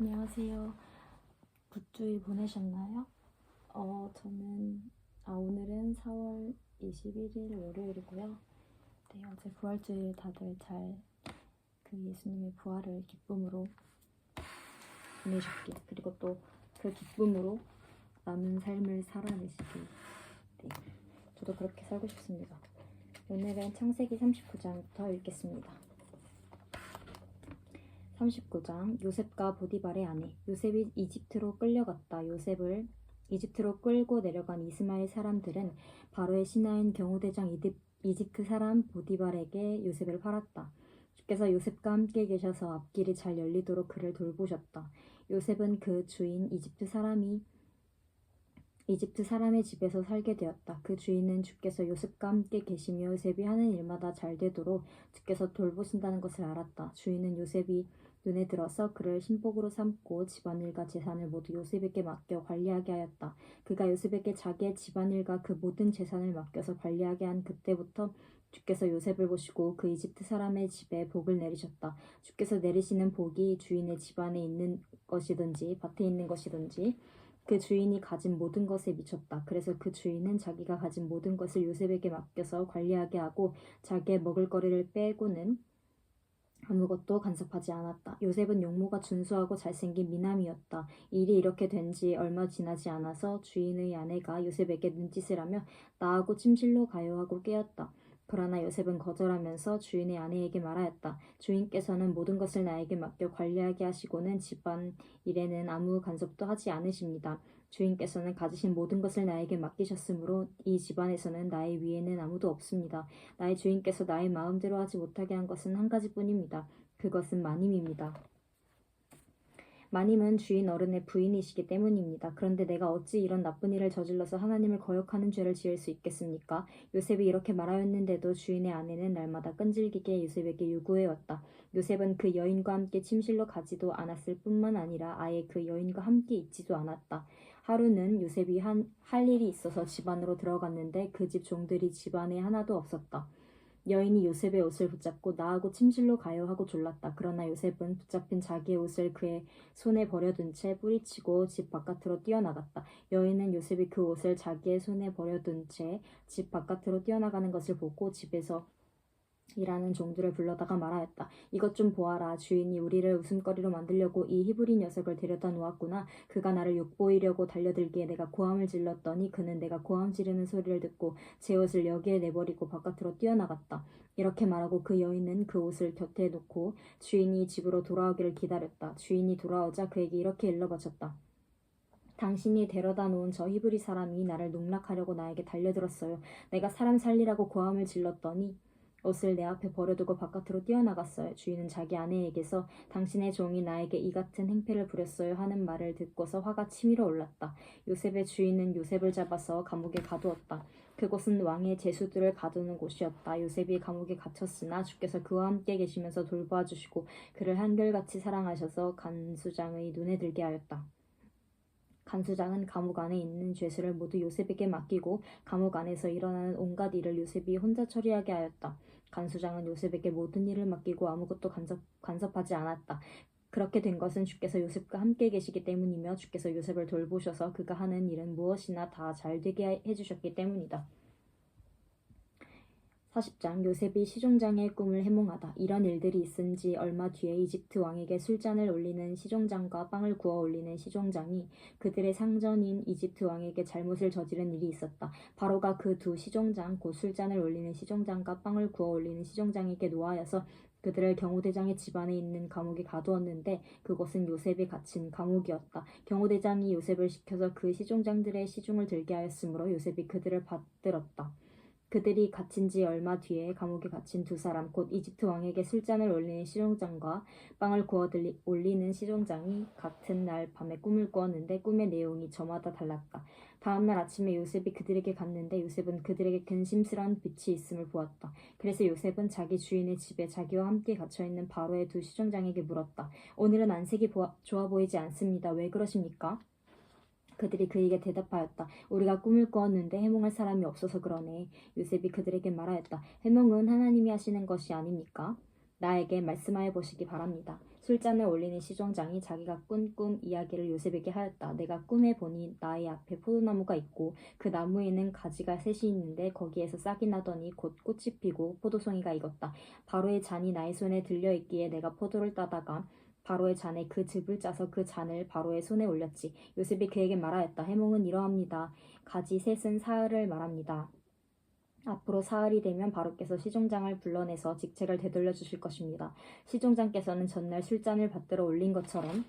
안녕하세요. 굿주일 보내셨나요? 어, 저는, 아, 오늘은 4월 21일 월요일이고요. 네, 어제 부활주일 다들 잘, 그 예수님의 부활을 기쁨으로 보내셨길, 그리고 또 그 기쁨으로 남은 삶을 살아내시길. 네, 저도 그렇게 살고 싶습니다. 오늘은 창세기 39장부터 읽겠습니다. 39장 요셉과 보디발의 아내 요셉이 이집트로 끌려갔다. 요셉을 이집트로 끌고 내려간 이스마엘 사람들은 바로의 신하인 경호대장 이집트 사람 보디발에게 요셉을 팔았다. 주께서 요셉과 함께 계셔서 앞길이 잘 열리도록 그를 돌보셨다. 요셉은 그 주인 이집트 사람이 이집트 사람의 집에서 살게 되었다. 그 주인은 주께서 요셉과 함께 계시며 요셉이 하는 일마다 잘 되도록 주께서 돌보신다는 것을 알았다. 주인은 요셉이 눈에 들어서 그를 신복으로 삼고 집안일과 재산을 모두 요셉에게 맡겨 관리하게 하였다. 그가 요셉에게 자기의 집안일과 그 모든 재산을 맡겨서 관리하게 한 그때부터 주께서 요셉을 보시고 그 이집트 사람의 집에 복을 내리셨다. 주께서 내리시는 복이 주인의 집안에 있는 것이든지 밭에 있는 것이든지 그 주인이 가진 모든 것에 미쳤다. 그래서 그 주인은 자기가 가진 모든 것을 요셉에게 맡겨서 관리하게 하고 자기의 먹을거리를 빼고는 아무것도 간섭하지 않았다. 요셉은 용모가 준수하고 잘생긴 미남이었다. 일이 이렇게 된 지 얼마 지나지 않아서 주인의 아내가 요셉에게 눈짓을 하며 나하고 침실로 가요 하고 깨었다. 그러나 요셉은 거절하면서 주인의 아내에게 말하였다. 주인께서는 모든 것을 나에게 맡겨 관리하게 하시고는 집안 일에는 아무 간섭도 하지 않으십니다. 주인께서는 가지신 모든 것을 나에게 맡기셨으므로 이 집안에서는 나의 위에는 아무도 없습니다. 나의 주인께서 나의 마음대로 하지 못하게 한 것은 한 가지뿐입니다. 그것은 마님입니다. 마님은 주인 어른의 부인이시기 때문입니다. 그런데 내가 어찌 이런 나쁜 일을 저질러서 하나님을 거역하는 죄를 지을 수 있겠습니까? 요셉이 이렇게 말하였는데도 주인의 아내는 날마다 끈질기게 요셉에게 요구해왔다. 요셉은 그 여인과 함께 침실로 가지도 않았을 뿐만 아니라 아예 그 여인과 함께 있지도 않았다. 하루는 요셉이 한, 할 일이 있어서 집 안으로 들어갔는데 그 집 종들이 집 안에 하나도 없었다. 여인이 요셉의 옷을 붙잡고 나하고 침실로 가요 하고 졸랐다. 그러나 요셉은 붙잡힌 자기의 옷을 그의 손에 버려둔 채 뿌리치고 집 바깥으로 뛰어나갔다. 여인은 요셉이 그 옷을 자기의 손에 버려둔 채 집 바깥으로 뛰어나가는 것을 보고 집에서 일하는 종들을 불러다가 말하였다. 이것 좀 보아라. 주인이 우리를 웃음거리로 만들려고 이 히브리 녀석을 데려다 놓았구나. 그가 나를 욕보이려고 달려들기에 내가 고함을 질렀더니 그는 내가 고함 지르는 소리를 듣고 제 옷을 여기에 내버리고 바깥으로 뛰어나갔다. 이렇게 말하고 그 여인은 그 옷을 곁에 놓고 주인이 집으로 돌아오기를 기다렸다. 주인이 돌아오자 그에게 이렇게 일러바쳤다. 당신이 데려다 놓은 저 히브리 사람이 나를 농락하려고 나에게 달려들었어요. 내가 사람 살리라고 고함을 질렀더니 옷을 내 앞에 버려두고 바깥으로 뛰어나갔어요. 주인은 자기 아내에게서 당신의 종이 나에게 이 같은 행패를 부렸어요 하는 말을 듣고서 화가 치밀어 올랐다. 요셉의 주인은 요셉을 잡아서 감옥에 가두었다. 그곳은 왕의 제수들을 가두는 곳이었다. 요셉이 감옥에 갇혔으나 주께서 그와 함께 계시면서 돌보아 주시고 그를 한결같이 사랑하셔서 간수장의 눈에 들게 하였다. 간수장은 감옥 안에 있는 죄수를 모두 요셉에게 맡기고 감옥 안에서 일어나는 온갖 일을 요셉이 혼자 처리하게 하였다. 간수장은 요셉에게 모든 일을 맡기고 아무것도 간섭, 간섭하지 않았다. 그렇게 된 것은 주께서 요셉과 함께 계시기 때문이며 주께서 요셉을 돌보셔서 그가 하는 일은 무엇이나 다 잘 되게 해주셨기 때문이다. 40장 요셉이 시종장의 꿈을 해몽하다. 이런 일들이 있은 지 얼마 뒤에 이집트 왕에게 술잔을 올리는 시종장과 빵을 구워 올리는 시종장이 그들의 상전인 이집트 왕에게 잘못을 저지른 일이 있었다. 바로가 그 두 시종장 곧 술잔을 올리는 시종장과 빵을 구워 올리는 시종장에게 노하여서 그들을 경호대장의 집안에 있는 감옥에 가두었는데 그곳은 요셉이 갇힌 감옥이었다. 경호대장이 요셉을 시켜서 그 시종장들의 시중을 들게 하였으므로 요셉이 그들을 받들었다. 그들이 갇힌 지 얼마 뒤에 감옥에 갇힌 두 사람 곧 이집트 왕에게 술잔을 올리는 시종장과 빵을 구워 올리는 시종장이 같은 날 밤에 꿈을 꾸었는데 꿈의 내용이 저마다 달랐다. 다음 날 아침에 요셉이 그들에게 갔는데 요셉은 그들에게 근심스러운 빛이 있음을 보았다. 그래서 요셉은 자기 주인의 집에 자기와 함께 갇혀 있는 바로의 두 시종장에게 물었다. 오늘은 안색이 보아, 좋아 보이지 않습니다. 왜 그러십니까? 그들이 그에게 대답하였다. 우리가 꿈을 꾸었는데 해몽할 사람이 없어서 그러네. 요셉이 그들에게 말하였다. 해몽은 하나님이 하시는 것이 아닙니까? 나에게 말씀하여 보시기 바랍니다. 술잔을 올리는 시종장이 자기가 꾼 꿈 이야기를 요셉에게 하였다. 내가 꿈에 보니 나의 앞에 포도나무가 있고 그 나무에는 가지가 셋이 있는데 거기에서 싹이 나더니 곧 꽃이 피고 포도송이가 익었다. 바로의 잔이 나의 손에 들려 있기에 내가 포도를 따다가 바로의 잔에 그 즙을 짜서 그 잔을 바로의 손에 올렸지. 요셉이 그에게 말하였다. 해몽은 이러합니다. 가지 셋은 사흘을 말합니다. 앞으로 사흘이 되면 바로께서 시종장을 불러내서 직책을 되돌려 주실 것입니다. 시종장께서는 전날 술잔을 받들어 올린 것처럼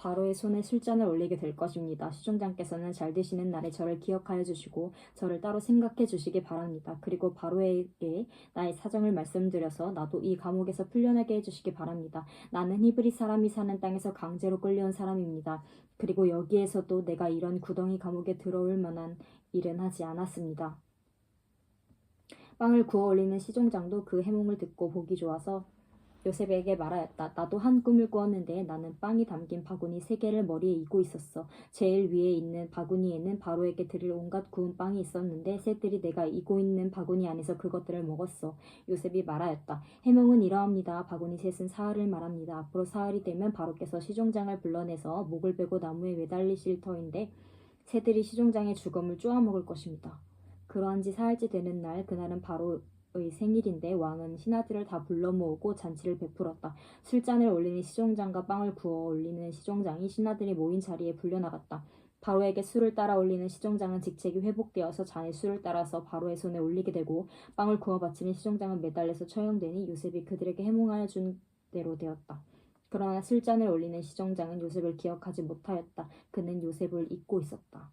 바로의 손에 술잔을 올리게 될 것입니다. 시종장께서는 잘 되시는 날에 저를 기억하여 주시고 저를 따로 생각해 주시기 바랍니다. 그리고 바로에게 나의 사정을 말씀드려서 나도 이 감옥에서 풀려나게 해 주시기 바랍니다. 나는 히브리 사람이 사는 땅에서 강제로 끌려온 사람입니다. 그리고 여기에서도 내가 이런 구덩이 감옥에 들어올 만한 일은 하지 않았습니다. 빵을 구워 올리는 시종장도 그 해몽을 듣고 보기 좋아서 요셉에게 말하였다. 나도 한 꿈을 꾸었는데 나는 빵이 담긴 바구니 세 개를 머리에 이고 있었어. 제일 위에 있는 바구니에는 바로에게 드릴 온갖 구운 빵이 있었는데 새들이 내가 이고 있는 바구니 안에서 그것들을 먹었어. 요셉이 말하였다. 해몽은 이러합니다. 바구니 셋은 사흘을 말합니다. 앞으로 사흘이 되면 바로께서 시종장을 불러내서 목을 베고 나무에 매달리실 터인데 새들이 시종장의 죽음을 쪼아먹을 것입니다. 그러한 지 사흘째 되는 날 그날은 바로 의 생일인데 왕은 신하들을 다 불러 모으고 잔치를 베풀었다. 술잔을 올리는 시종장과 빵을 구워 올리는 시종장이 신하들이 모인 자리에 불려나갔다. 바로에게 술을 따라 올리는 시종장은 직책이 회복되어서 잔에 술을 따라서 바로의 손에 올리게 되고 빵을 구워 바치는 시종장은 매달려서 처형되니 요셉이 그들에게 해몽하여 준 대로 되었다. 그러나 술잔을 올리는 시종장은 요셉을 기억하지 못하였다. 그는 요셉을 잊고 있었다.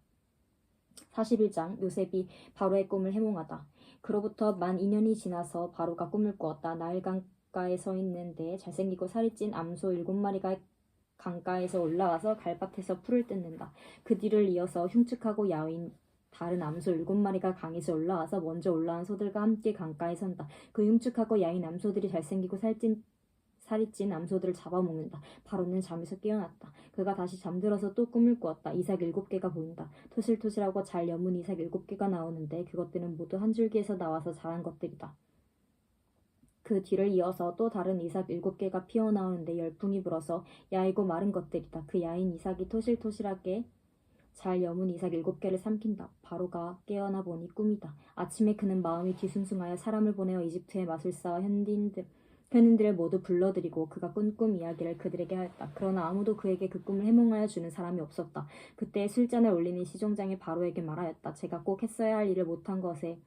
41장 요셉이 바로의 꿈을 해몽하다. 그로부터 만 2년이 지나서 바로가 꿈을 꾸었다. 나일 강가에 서 있는데 잘생기고 살이 찐 암소 일곱 마리가 강가에서 올라와서 갈밭에서 풀을 뜯는다. 그 뒤를 이어서 흉측하고 야윈 다른 암소 일곱 마리가 강에서 올라와서 먼저 올라온 소들과 함께 강가에 선다. 그 흉측하고 야윈 암소들이 잘생기고 살찐 살이 찐 암소들을 잡아먹는다. 바로는 잠에서 깨어났다. 그가 다시 잠들어서 또 꿈을 꾸었다. 이삭 일곱 개가 보인다. 토실토실하고 잘 여문 이삭 일곱 개가 나오는데 그것들은 모두 한 줄기에서 나와서 자란 것들이다. 그 뒤를 이어서 또 다른 이삭 일곱 개가 피어나오는데 열풍이 불어서 야이고 마른 것들이다. 그 야인 이삭이 토실토실하게 잘 여문 이삭 일곱 개를 삼킨다. 바로가 깨어나 보니 꿈이다. 아침에 그는 마음이 뒤숭숭하여 사람을 보내어 이집트의 마술사와 현딘들 현인들을 모두 불러들이고 그가 꾼 꿈 이야기를 그들에게 하였다. 그러나 아무도 그에게 그 꿈을 해몽하여 주는 사람이 없었다. 그때 술잔을 올리는 시종장이 바로에게 말하였다. 제가 꼭 했어야 할 일을 못한 것에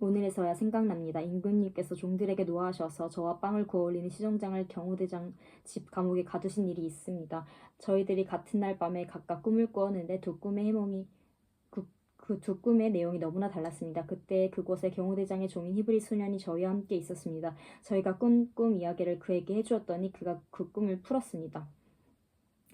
오늘에서야 생각납니다. 임금님께서 종들에게 노하셔서 저와 빵을 구워 올리는 시종장을 경호대장 집 감옥에 가두신 일이 있습니다. 저희들이 같은 날 밤에 각각 꿈을 꾸었는데 두 꿈의 해몽이 그 두 꿈의 내용이 너무나 달랐습니다. 그때 그곳에 경호대장의 종인 히브리 소년이 저희와 함께 있었습니다. 저희가 꾼꿈 이야기를 그에게 해주었더니 그가 그 꿈을 풀었습니다.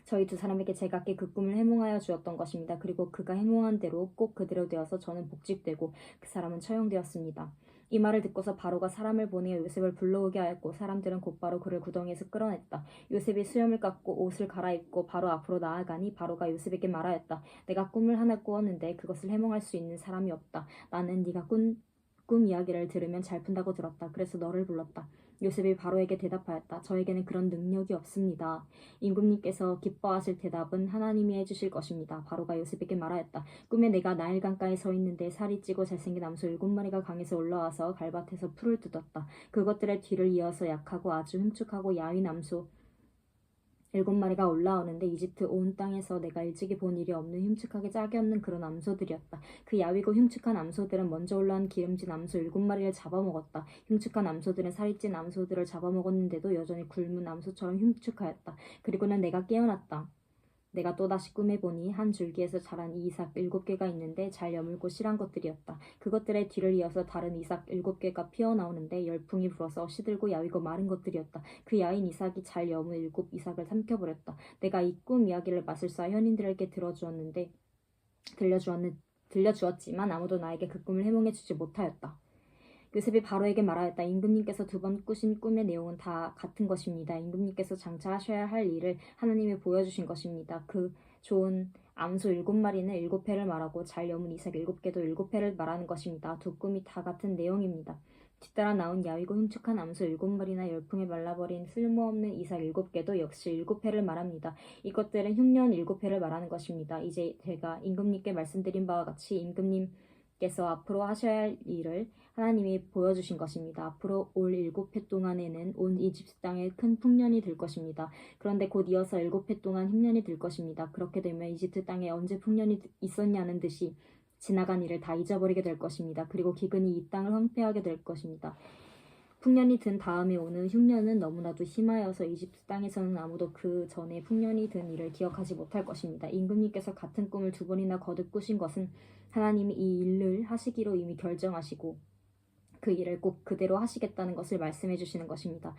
저희 두 사람에게 제각기 그 꿈을 해몽하여 주었던 것입니다. 그리고 그가 해몽한 대로 꼭 그대로 되어서 저는 복직되고 그 사람은 처형되었습니다. 이 말을 듣고서 바로가 사람을 보내어 요셉을 불러오게 하였고 사람들은 곧바로 그를 구덩이에서 끌어냈다. 요셉이 수염을 깎고 옷을 갈아입고 바로 앞으로 나아가니 바로가 요셉에게 말하였다. 내가 꿈을 하나 꾸었는데 그것을 해몽할 수 있는 사람이 없다. 나는 네가 꾼, 꿈 이야기를 들으면 잘 푼다고 들었다. 그래서 너를 불렀다. 요셉이 바로에게 대답하였다. 저에게는 그런 능력이 없습니다. 임금님께서 기뻐하실 대답은 하나님이 해주실 것입니다. 바로가 요셉에게 말하였다. 꿈에 내가 나일 강가에 서 있는데 살이 찌고 잘생긴 암소 일곱 마리가 강에서 올라와서 갈밭에서 풀을 뜯었다. 그것들의 뒤를 이어서 약하고 아주 흉측하고 야윈 암소 일곱 마리가 올라오는데 이집트 온 땅에서 내가 일찍이 본 일이 없는 흉측하게 짝이 없는 그런 암소들이었다. 그 야위고 흉측한 암소들은 먼저 올라온 기름진 암소 일곱 마리를 잡아먹었다. 흉측한 암소들은 살이 찐 암소들을 잡아먹었는데도 여전히 굶은 암소처럼 흉측하였다. 그리고는 내가 깨어났다. 내가 또다시 꿈에 보니 한 줄기에서 자란 이삭 일곱 개가 있는데 잘 여물고 실한 것들이었다. 그것들의 뒤를 이어서 다른 이삭 일곱 개가 피어나오는데 열풍이 불어서 시들고 야위고 마른 것들이었다. 그 야인 이삭이 잘 여물 일곱 이삭을 삼켜버렸다. 내가 이 꿈 이야기를 마술사 현인들에게 들어주었는데 들려주었는 들려주었지만 아무도 나에게 그 꿈을 해몽해주지 못하였다. 요셉이 바로에게 말하였다. 임금님께서 두 번 꾸신 꿈의 내용은 다 같은 것입니다. 임금님께서 장차 하셔야 할 일을 하나님이 보여주신 것입니다. 그 좋은 암소 일곱 마리는 일곱 회를 말하고 잘 여문 이삭 일곱 개도 일곱 회를 말하는 것입니다. 두 꿈이 다 같은 내용입니다. 뒤따라 나온 야위고 흉측한 암소 일곱 마리나 열풍에 말라버린 쓸모없는 이삭 일곱 개도 역시 일곱 해를 말합니다. 이것들은 흉년 일곱 해를 말하는 것입니다. 이제 제가 임금님께 말씀드린 바와 같이 임금님 께서 앞으로 하셔야 할 일을 하나님이 보여주신 것입니다. 앞으로 올 일곱 해 동안에는 온 이집트 땅에 큰 풍년이 들 것입니다. 그런데 곧 이어서 일곱 해 동안 흉년이 들 것입니다. 그렇게 되면 이집트 땅에 언제 풍년이 있었냐는 듯이 지나간 일을 다 잊어버리게 될 것입니다. 그리고 기근이 이 땅을 황폐하게 될 것입니다. 풍년이 든 다음에 오는 흉년은 너무나도 심하여서 이집트 땅에서는 아무도 그 전에 풍년이 든 일을 기억하지 못할 것입니다. 임금님께서 같은 꿈을 두 번이나 거듭 꾸신 것은 하나님이 이 일을 하시기로 이미 결정하시고 그 일을 꼭 그대로 하시겠다는 것을 말씀해 주시는 것입니다.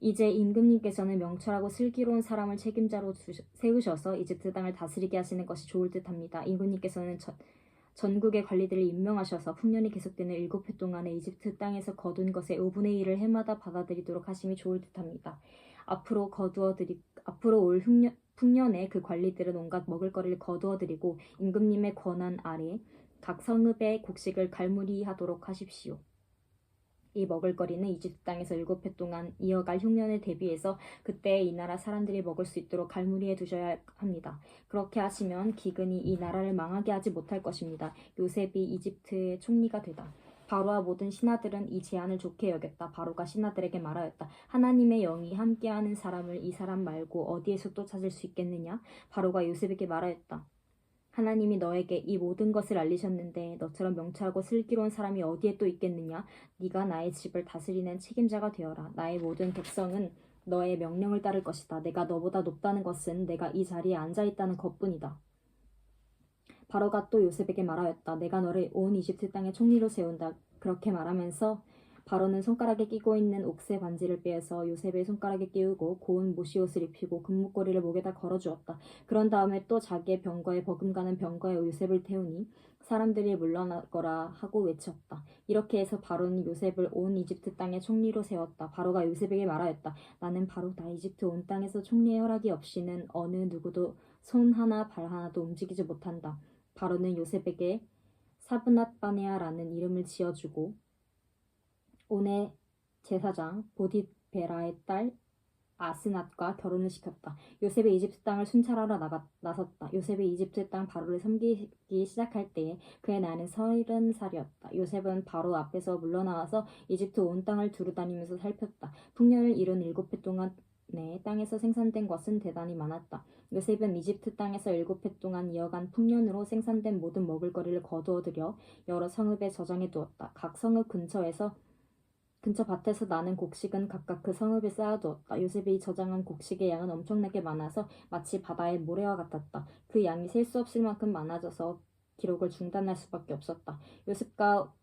이제 임금님께서는 명철하고 슬기로운 사람을 책임자로 세우셔서 이집트 땅을 다스리게 하시는 것이 좋을 듯합니다. 임금님께서는 전, 전국의 관리들을 임명하셔서 풍년이 계속되는 일곱 해 동안에 이집트 땅에서 거둔 것의 5분의 1을 해마다 받아들이도록 하심이 좋을 듯합니다. 앞으로 거두어드리 앞으로 올 흉년, 풍년에 그 관리들은 온갖 먹을거리를 거두어드리고 임금님의 권한 아래 각 성읍의 곡식을 갈무리하도록 하십시오. 이 먹을거리는 이집트 땅에서 일곱 해 동안 이어갈 흉년에 대비해서 그때 이 나라 사람들이 먹을 수 있도록 갈무리해 두셔야 합니다. 그렇게 하시면 기근이 이 나라를 망하게 하지 못할 것입니다. 요셉이 이집트의 총리가 되다. 바로와 모든 신하들은 이 제안을 좋게 여겼다. 바로가 신하들에게 말하였다. 하나님의 영이 함께하는 사람을 이 사람 말고 어디에서 또 찾을 수 있겠느냐? 바로가 요셉에게 말하였다. 하나님이 너에게 이 모든 것을 알리셨는데 너처럼 명철하고 슬기로운 사람이 어디에 또 있겠느냐? 네가 나의 집을 다스리는 책임자가 되어라. 나의 모든 백성은 너의 명령을 따를 것이다. 내가 너보다 높다는 것은 내가 이 자리에 앉아 있다는 것뿐이다. 바로가 또 요셉에게 말하였다. 내가 너를 온 이집트 땅의 총리로 세운다. 그렇게 말하면서 바로는 손가락에 끼고 있는 옥새 반지를 빼서 요셉의 손가락에 끼우고 고운 모시옷을 입히고 금목걸이를 목에다 걸어주었다. 그런 다음에 또 자기의 병거에 버금가는 병거에 요셉을 태우니 사람들이 물러나거라 하고 외쳤다. 이렇게 해서 바로는 요셉을 온 이집트 땅의 총리로 세웠다. 바로가 요셉에게 말하였다. 나는 바로다. 이집트 온 땅에서 총리의 허락이 없이는 어느 누구도 손 하나 발 하나도 움직이지 못한다. 바로는 요셉에게 사브낫 바네아라는 이름을 지어주고 온의 제사장 보디베라의 딸 아스낫과 결혼을 시켰다. 요셉이 이집트 땅을 순찰하러 나가, 나섰다. 요셉이 이집트 땅 바로를 섬기기 시작할 때에 그의 나이는 서른 살이었다. 요셉은 바로 앞에서 물러나와서 이집트 온 땅을 두루 다니면서 살폈다. 풍년을 이룬 일곱 해 동안 내 땅에서 생산된 것은 대단히 많았다. 요셉은 이집트 땅에서 일곱 해 동안 이어간 풍년으로 생산된 모든 먹을거리를 거두어들여 여러 성읍에 저장해 두었다. 각 성읍 근처에서 근처 밭에서 나는 곡식은 각각 그 성읍에 쌓아두었다. 요셉이 저장한 곡식의 양은 엄청나게 많아서 마치 바다의 모래와 같았다. 그 양이 셀 수 없을 만큼 많아져서 기록을 중단할 수밖에 없었다. 요셉과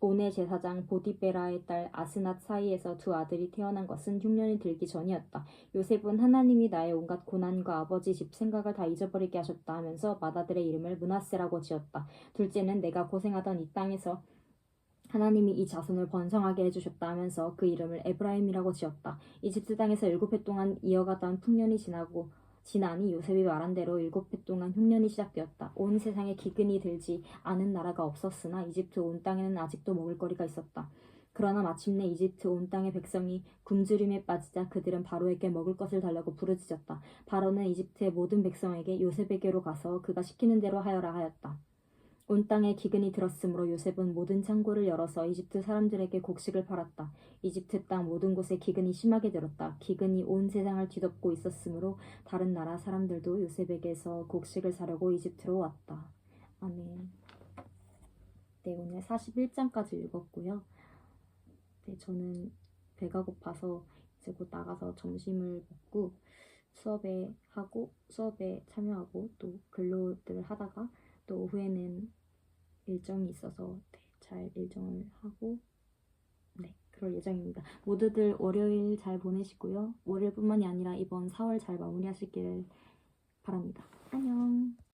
온의 제사장 보디베라의 딸 아스낫 사이에서 두 아들이 태어난 것은 흉년이 들기 전이었다. 요셉은 하나님이 나의 온갖 고난과 아버지 집 생각을 다 잊어버리게 하셨다 하면서 맏아들의 이름을 문하세라고 지었다. 둘째는 내가 고생하던 이 땅에서 하나님이 이 자손을 번성하게 해주셨다 하면서 그 이름을 에브라임이라고 지었다. 이집트 땅에서 일곱 해 동안 이어가던 풍년이 지나고 지나니 요셉이 말한 대로 일곱 해 동안 흉년이 시작되었다. 온 세상에 기근이 들지 않은 나라가 없었으나 이집트 온 땅에는 아직도 먹을 거리가 있었다. 그러나 마침내 이집트 온 땅의 백성이 굶주림에 빠지자 그들은 바로에게 먹을 것을 달라고 부르짖었다. 바로는 이집트의 모든 백성에게 요셉에게로 가서 그가 시키는 대로 하여라 하였다. 온 땅에 기근이 들었으므로 요셉은 모든 창고를 열어서 이집트 사람들에게 곡식을 팔았다. 이집트 땅 모든 곳에 기근이 심하게 들었다. 기근이 온 세상을 뒤덮고 있었으므로 다른 나라 사람들도 요셉에게서 곡식을 사려고 이집트로 왔다. 아멘. 네, 오늘 41장까지 읽었고요. 네, 저는 배가 고파서 이제 곧 나가서 점심을 먹고 수업에 하고 수업에 참여하고 또 근로들을 하다가 또 오후에는 일정이 있어서 네, 잘 일정을 하고 네 그럴 예정입니다. 모두들 월요일 잘 보내시고요. 월요일뿐만이 아니라 이번 4월 잘 마무리하시길 바랍니다. 안녕.